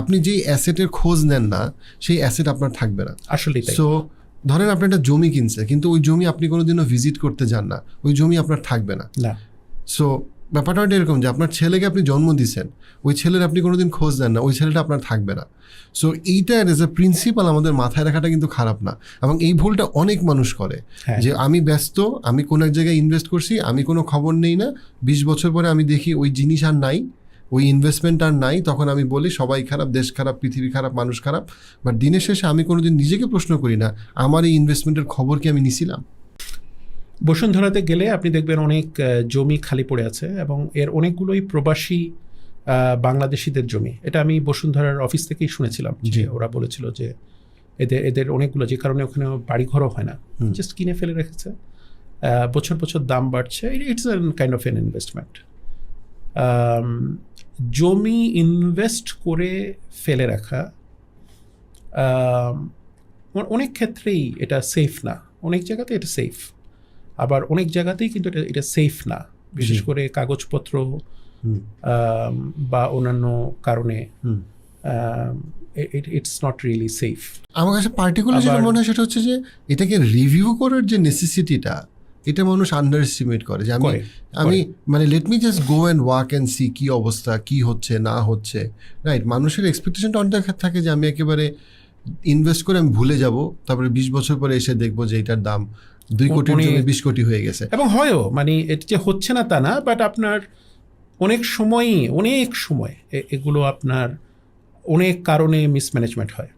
আপনি যেই অ্যাসেটের খোঁজ নেন না সেই অ্যাসেট আপনার থাকবে না। আসলে সো ধরেন আপনি একটা জমি কিনছে কিন্তু ওই জমি আপনি কোনোদিনও ভিজিট করতে যান না ওই জমি আপনার থাকবে না। সো ব্যাপারটা এরকম যে আপনার ছেলেকে আপনি জন্ম দিচ্ছেন ওই ছেলের আপনি কোনোদিন খোঁজ দেন না ওই ছেলেটা আপনার থাকবে না। সো এইটা এজ এ প্রিন্সিপাল আমাদের মাথায় রাখাটা কিন্তু খারাপ না এবং এই ভুলটা অনেক মানুষ করে হ্যাঁ। যে আমি ব্যস্ত আমি কোনো এক জায়গায় ইনভেস্ট করছি আমি কোনো খবর নেই না বিশ বছর পরে আমি দেখি ওই জিনিস আর নাই। ওই ইনভেস্টমেন্ট আর নাই তখন আমি বলি সবাই খারাপ দেশ খারাপ পৃথিবী খারাপ মানুষ খারাপ। বাট দিনের শেষে আমি কোনোদিন নিজেকে প্রশ্ন করি না আমার এই ইনভেস্টমেন্টের খবর কি আমি নিছিলাম? বসুন্ধরাতে গেলে আপনি দেখবেন অনেক জমি খালি পড়ে আছে এবং এর অনেকগুলোই প্রবাসী বাংলাদেশিদের জমি। এটা আমি বসুন্ধরার অফিস থেকেই শুনেছিলাম যে ওরা বলেছিল যে এদের এদের অনেকগুলো যে কারণে ওখানে বাড়িঘরও হয় না। জাস্ট কিনে ফেলে রেখেছে। বছর বছর দাম বাড়ছে। It's kind of an investment জমি ইনভেস্ট করে ফেলে রাখা অনেক ক্ষেত্রেই এটা সেফ না। অনেক জায়গাতে এটা সেফ আবার অনেক জায়গাতেই কিন্তু এটা এটা সেফ না। বিশেষ করে কাগজপত্র বা অন্যান্য কারণে ইটস নট রিয়েলি সেফ আমার কাছে পার্টিকুলার যেটা মনে হয় সেটা হচ্ছে যে এটাকে রিভিউ করার যে নেসেসিটিটা এটা মানুষ আন্ডার এস্টিমেট করে যে আমি আমি মানে let me just go and walk and see কী অবস্থা কি হচ্ছে না হচ্ছে রাইট মানুষের এক্সপেকটেশনটা অনেক থাকে যে আমি একেবারে ইনভেস্ট করে আমি ভুলে যাব তারপরে বিশ বছর পরে এসে দেখব যে এটার দাম দুই কোটি কোটির বিশ কোটি হয়ে গেছে। এবং হয়ও মানে এটা যে হচ্ছে না তা না বাট আপনার অনেক সময়ই অনেক সময় এগুলো আপনার অনেক কারণে মিসম্যানেজমেন্ট হয়।